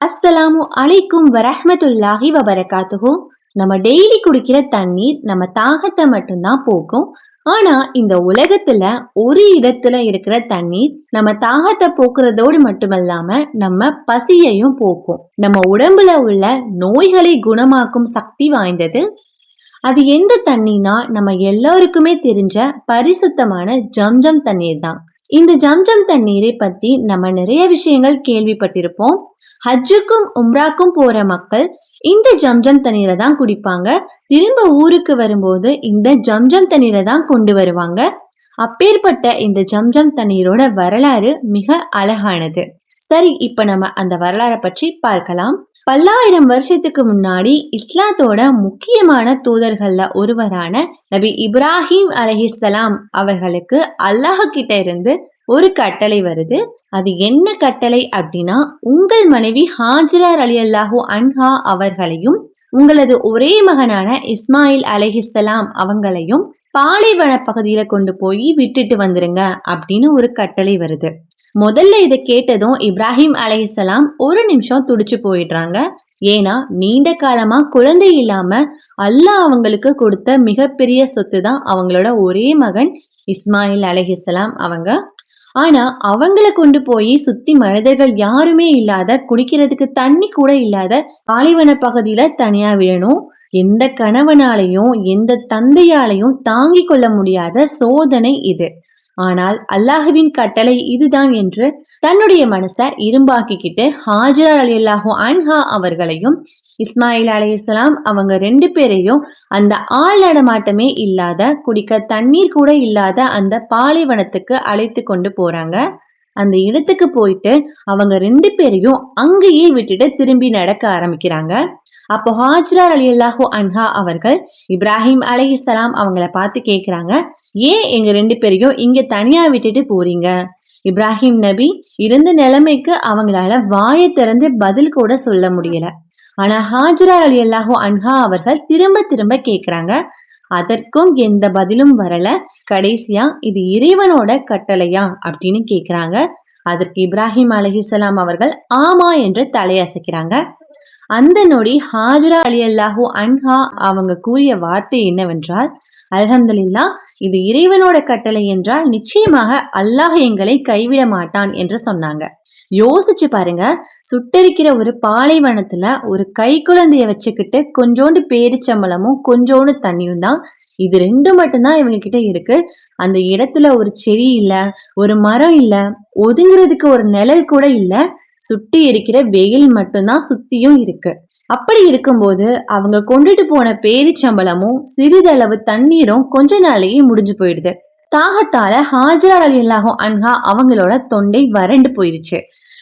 அஸ்ஸலாமு அலைக்கும் வரஹமத்துல்லாஹி வபரகாத்துஹோ. நம்ம டெய்லி குடிக்கிற தண்ணீர் நம்ம தாகத்தை மட்டும்தான் போக்கும். ஆனா இந்த உலகத்துல ஒரு இடத்துல இருக்கிற தண்ணீர் நம்ம தாகத்தை போக்குறதோடு மட்டுமல்லாம நம்ம பசியையும் போக்கும். நம்ம உடம்புல உள்ள நோய்களை குணமாக்கும் சக்தி வாய்ந்தது. அது எந்த தண்ணினா நம்ம எல்லாருக்குமே தெரிஞ்ச பரிசுத்தமான ஜம்ஜம் தண்ணீர் தான். இந்த ஜம்ஜம் தண்ணீரை பத்தி நம்ம நிறைய விஷயங்கள் கேள்விப்பட்டிருப்போம். ஹஜ்ஜுக்கும் உம்ராக்கும் போற மக்கள் இந்த ஜம்ஜம் தண்ணீரை தான் குடிப்பாங்க. திரும்ப ஊருக்கு வரும்போது இந்த ஜம்ஜம் தண்ணீரை தான் கொண்டு வருவாங்க. அப்பேற்பட்ட இந்த ஜம்ஜம் தண்ணீரோட வரலாறு மிக அழகானது. சரி இப்ப நம்ம அந்த வரலாறை பற்றி பார்க்கலாம். பல்லாயிரம் வருஷத்துக்கு முன்னாடி இஸ்லாத்தோட முக்கியமான தூதர்கள்ல ஒருவரான நபி இப்ராஹிம் அலஹிஸ்ஸலாம் அவர்களுக்கு அல்லாஹ் கிட்ட இருந்து ஒரு கட்டளை வருது. அது என்ன கட்டளை அப்படின்னா உங்கள் மனைவி ஹாஜிரார் அலி அல்லாஹூ அன்ஹா அவர்களையும் உங்களது ஒரே மகனான இஸ்மாயில் அலஹிஸ்ஸலாம் அவங்களையும் பாலைவன பகுதியில கொண்டு போய் விட்டுட்டு வந்துருங்க அப்படின்னு ஒரு கட்டளை வருது. முதல்ல இதை கேட்டதும் இப்ராஹிம் அலைஹிஸ்ஸலாம் ஒரு நிமிஷம் துடிச்சு போயிடுறாங்க. ஏன்னா நீண்ட காலமா குழந்தை இல்லாம அல்லாஹ் அவங்களுக்கு கொடுத்த மிகப்பெரிய சொத்து தான் அவங்களோட ஒரே மகன் இஸ்மாயில் அலைஹிஸ்ஸலாம் அவங்க. ஆனா அவங்கள கொண்டு போய் சுத்தி மனிதர்கள் யாருமே இல்லாத குடிக்கிறதுக்கு தண்ணி கூட இல்லாத பாலைவன பகுதியில தனியா விழணும். எந்த கணவனாலையும் எந்த தந்தையாலையும் தாங்கிக் கொள்ள முடியாத சோதனை இது. ஆனால் அல்லாஹுவின் கட்டளை இதுதான் என்று தன்னுடைய மனசை இரும்பாக்கிக்கிட்டு ஹாஜரா அலி அல்லாஹூ அன்ஹா அவர்களையும் இஸ்மாயில் அலையாம் அவங்க ரெண்டு பேரையும் அந்த ஆள் நடமாட்டமே இல்லாத குடிக்க தண்ணீர் கூட இல்லாத அந்த பாலைவனத்துக்கு அழைத்து கொண்டு போறாங்க. அந்த இடத்துக்கு போயிட்டு அவங்க ரெண்டு பேரையும் அங்கேயே விட்டுட்டு திரும்பி நடக்க ஆரம்பிக்கிறாங்க. அப்போ ஹாஜ்ரா அலி அல்லாஹு அன்ஹா அவர்கள் இப்ராஹிம் அலைஹிஸ்ஸலாம் அவங்கள பார்த்து கேட்குறாங்க ஏன் எங்க ரெண்டு பேரையும் இங்க தனியா விட்டுட்டு போறீங்க? இப்ராஹிம் நபி இருந்த நிலைமைக்கு அவங்களால வாயை திறந்து பதில் கூட சொல்ல முடியல. ஆனா ஹாஜ்ரா அலி அல்லாஹு அன்ஹா அவர்கள் திரும்ப திரும்ப கேக்குறாங்க அதற்கும் எந்த பதிலும் வரல. கடைசியா இது இறைவனோட கட்டளையா அப்படின்னு கேக்குறாங்க. அதற்கு இப்ராஹிம் அலஹிசலாம் அவர்கள் ஆமா என்று தலையசைக்கிறாங்க. அந்த நொடி ஹாஜரா அலி அல்லாஹூ அன்ஹா அவங்க கூறிய வார்த்தை என்னவென்றால் அல்ஹம்துலில்லா இது இறைவனோட கட்டளை என்றால் நிச்சயமாக அல்லாஹ் எங்களை கைவிட மாட்டான் என்று சொன்னாங்க. யோசிச்சு பாருங்க. சுட்டரிக்கிற ஒரு பாலைவனத்துல ஒரு கை குழந்தைய வச்சுக்கிட்டு கொஞ்சோண்டு பேரிச்சம்பளமும் கொஞ்சோண்டு தண்ணியும் தான். இது ரெண்டு மட்டும்தான் இவங்க கிட்ட இருக்கு. அந்த இடத்துல ஒரு செடி இல்ல ஒரு மரம் இல்ல ஒதுங்கிறதுக்கு ஒரு நிழல் கூட இல்ல. சுட்டி இருக்கிற வெயில் மட்டும்தான் சுத்தியும் இருக்கு. அப்படி இருக்கும்போது அவங்க கொண்டுட்டு போன பேரிச்சம்பளமும் சிறிதளவு தண்ணீரும் கொஞ்ச நாளையே முடிஞ்சு போயிடுது. தாகத்தால ஹாஜரா அலி அல்லாஹும் அன்ஹா அவங்களோட தொண்டை வறண்டு போயிடுச்சு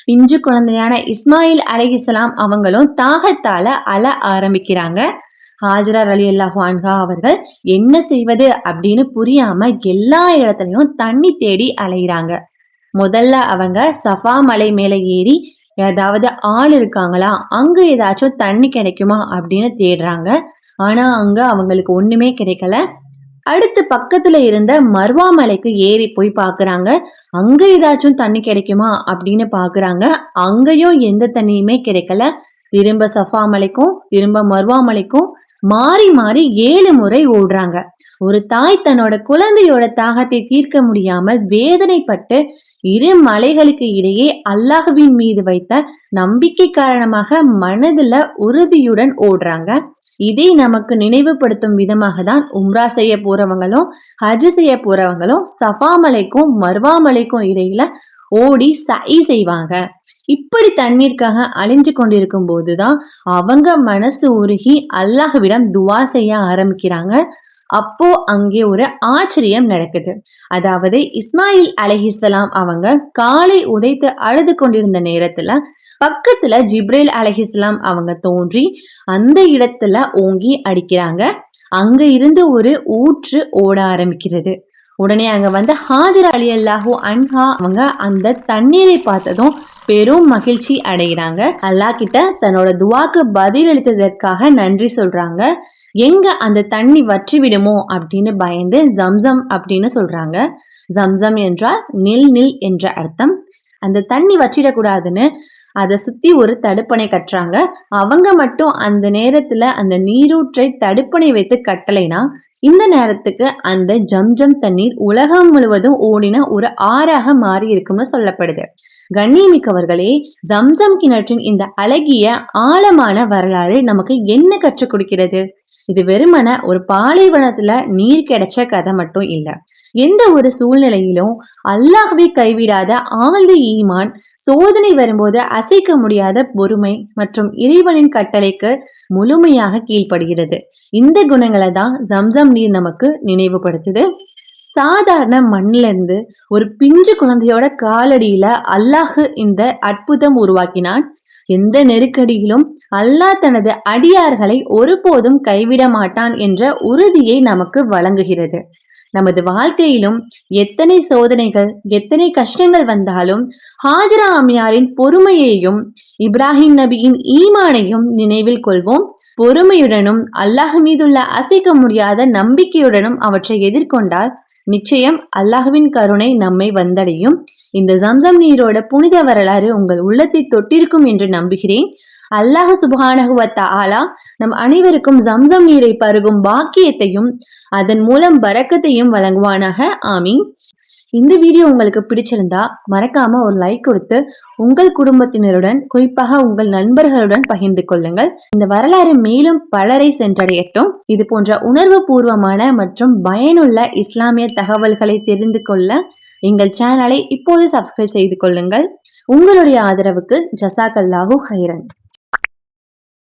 பிஞ்சு குழந்தையான இஸ்மாயில் அலிஹிஸ்லாம் அவங்களும் தாகத்தால அல ஆரம்பிக்கிறாங்க. ஹாஜரா அலி அல்லாஹு அன்ஹா அவர்கள் என்ன செய்வது அப்படின்னு புரியாம எல்லா இடத்துலையும் தண்ணி தேடி அலையிறாங்க. முதல்ல அவங்க சஃபா மலை மேல ஏறி ஏதாவது ஆள் இருக்காங்களா அங்க ஏதாச்சும் தண்ணி கிடைக்குமா அப்படின்னு தேடுறாங்க. ஆனா அங்க அவங்களுக்கு ஒண்ணுமே கிடைக்கல. அடுத்து பக்கத்துல இருந்த மர்வா மலைக்கு ஏறி போய் பாக்குறாங்க. அங்க ஏதாச்சும் தண்ணி கிடைக்குமா அப்படின்னு பாக்குறாங்க. அங்கேயும் எந்த தண்ணியுமே கிடைக்கல. திரும்ப சஃபா மலைக்கும் திரும்ப மர்வா மலைக்கும் மாறி மாறி ஏழு முறை ஓடுறாங்க. ஒரு தாய் தன்னோட குழந்தையோட தாகத்தை தீர்க்க முடியாமல் வேதனைப்பட்டு இரு மலைகளுக்கு இடையே அல்லாஹுவின் மீது வைத்த நம்பிக்கை காரணமாக மனதுல உறுதியுடன் ஓடுறாங்க. இதை நமக்கு நினைவுபடுத்தும் விதமாக தான் உம்ரா செய்ய போறவங்களும் ஹஜ் செய்ய போறவங்களும் சஃபா மலைக்கும் மர்வா மலைக்கும் இடையில ஓடி சை செய்வாங்க. இப்படி தண்ணீருக்காக அழிஞ்சு கொண்டிருக்கும் போதுதான் அவங்க மனசு உருகி அல்லாஹ்விடம் துவா செய்ய ஆரம்பிக்கிறாங்க. அப்போ அங்கே ஒரு ஆச்சரியம் நடக்குது. அதாவது இஸ்மாயில் அலஹிசலாம் அவங்க காலை உதைத்து அழுது கொண்டிருந்த நேரத்துல பக்கத்துல ஜிப்ரேல் அலஹிஸ்லாம் அவங்க தோன்றி அந்த இடத்துல ஓங்கி அடிக்கிறாங்க. அங்க இருந்து ஒரு ஊற்று ஓட ஆரம்பிக்கிறது. உடனே அங்க வந்து ஹாஜர் அலி அல்லாஹூ அன்ஹா அவங்க அந்த தண்ணீரை பார்த்ததும் பெரும் மகிழ்ச்சி அடைகிறாங்க. அல்லாஹ் கிட்ட தன்னோட துவாக்கு பதில் அளித்ததற்காக நன்றி சொல்றாங்க. எங்க அந்த தண்ணி வற்றி விடுமோ அப்படின்னு பயந்து ஜம்சம் அப்படின்னு சொல்றாங்க. ஜம்சம் என்றால் நில் நில் என்ற அர்த்தம். அந்த தண்ணி வற்றிடக்கூடாதுன்னு அதை சுத்தி ஒரு தடுப்பணை கட்டுறாங்க. அவங்க மட்டும் அந்த நேரத்துல அந்த நீரூற்றை தடுப்பணை வைத்து கட்டலைனா இந்த நேரத்துக்கு அந்த ஜம்ஜம் தண்ணீர் உலகம் முழுவதும் ஓடின ஒரு ஆறாக மாறி இருக்கும்னு சொல்லப்படுது. கண்ணியமிக்கவர்களே ஜம்சம் கிணற்றின் இந்த அழகிய ஆழமான வரலாறு நமக்கு என்ன கற்றுக் கொடுக்கிறது? இது வெறுமன ஒரு பாலைவனத்துல நீர் கிடைச்ச கதை மட்டும் இல்ல. எந்த ஒரு சூழ்நிலையிலும் அல்லாஹ்வை கைவிடாத ஆழ்ந்த ஈமான் சோதனை வரும்போது அசைக்க முடியாத பொறுமை மற்றும் இறைவனின் கட்டளைக்கு முழுமையாக கீழ்ப்படுகிறது. இந்த குணங்களை தான் ஜம்சம் நீர் நமக்கு நினைவுபடுத்துது. சாதாரண மண்ணிலிருந்து ஒரு பிஞ்சு குழந்தையோட காலடியில அல்லாஹ் இந்த அற்புதம் உருவாக்கினான். எந்த நெருக்கடியிலும் அல்லாஹ் தனது அடியார்களை ஒருபோதும் கைவிட மாட்டான் என்ற உறுதியை நமக்கு வழங்குகிறது. நமது வாழ்க்கையிலும் எத்தனை சோதனைகள் எத்தனை கஷ்டங்கள் வந்தாலும் ஹாஜரா அம்மையாரின் பொறுமையையும் இப்ராஹிம் நபியின் ஈமானையும் நினைவில் கொள்வோம். பொறுமையுடனும் அல்லாஹ் மீதுள்ள அசைக்க முடியாத நம்பிக்கையுடனும் அவற்றை எதிர்கொண்டால் நிச்சயம் அல்லாஹுவின் கருணை நம்மை வந்தடையும். இந்த ஜம்சம் நீரோட புனித வரலாறு உங்கள் உள்ளத்தை தொட்டிருக்கும் என்று நம்புகிறேன். அல்லாஹ் சுபானகுவத்த ஆலா நம் அனைவருக்கும் ஜம்சம் நீரை பருகும் பாக்கியத்தையும் அதன் மூலம் பறக்கத்தையும் வழங்குவானாக. ஆமீன். இந்த வீடியோ உங்களுக்கு பிடிச்சிருந்தா மறக்காம ஒரு லைக் கொடுத்து உங்கள் குடும்பத்தினருடன் குறிப்பாக உங்கள் நண்பர்களுடன் பகிர்ந்து கொள்ளுங்கள். இந்த வரலாறு மேலும் பலரை சென்றடையட்டும். இது போன்ற உணர்வு பூர்வமான மற்றும் பயனுள்ள இஸ்லாமிய தகவல்களை தெரிந்து கொள்ள எங்கள் சேனலை இப்போது சப்ஸ்கிரைப் செய்து கொள்ளுங்கள். உங்களுடைய ஆதரவுக்கு ஜசாக் அல்லாஹூ ஹைரன்.